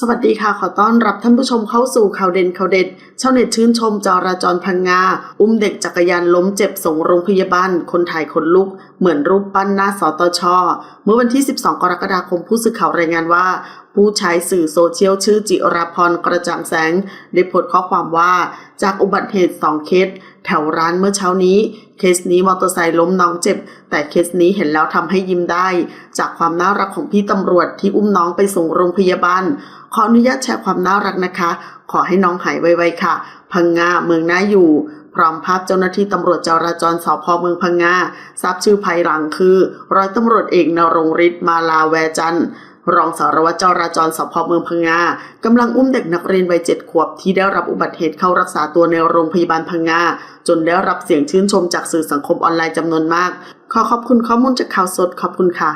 สวัสดีค่ะ ขอต้อนรับท่านผู้ชมเข้าสู่ข่าวเด่นข่าวเด็ดชาวเน็ตชื่นชมจราจรพังงา อุ้มเด็กจักรยานล้มเจ็บส่งโรงพยาบาล คนถ่ายคนลุก เหมือนรูปปั้นหน้าสตช เมื่อวันที่ 12 กรกฎาคมผู้สื่อข่าวรายงานว่าผู้ใช้สื่อโซเชียลชื่อจิราพรกระจ่างแสง ได้โพสต์ข้อความว่า จากอุบัติเหตุ 2 เคส แถวร้านเมื่อเช้านี้ เคสนี้มอเตอร์ไซค์ล้มน้องเจ็บ แต่เคสนี้เห็นแล้วทำให้ยิ้มได้ จากความน่ารักของพี่ตำรวจที่อุ้มน้องไปส่งโรงพยาบาล ขออนุญาตแชร์ความน่ารักนะคะ ขอให้น้องหายไวๆค่ะ พังงาเมืองน่าอยู่พร้อมภาพเจ้าหน้าที่ตำรวจจราจรสพเมืองพังงาทราบชื่อภายหลังคือ ร้อยตำรวจเอกนรงฤทธิ์มาลาแวจันทร์ รองสารวัตรจราจรสพเมืองพังงากำลังอุ้มเด็กนักเรียนวัยเจ็ดขวบที่ได้รับอุบัติเหตุเข้ารักษาตัวในโรงพยาบาลพังงาจนได้รับเสียงชื่นชมจากสื่อสังคมออนไลน์จำนวนมาก ขอขอบคุณข้อมูลจากข่าวสดขอบคุณค่ะ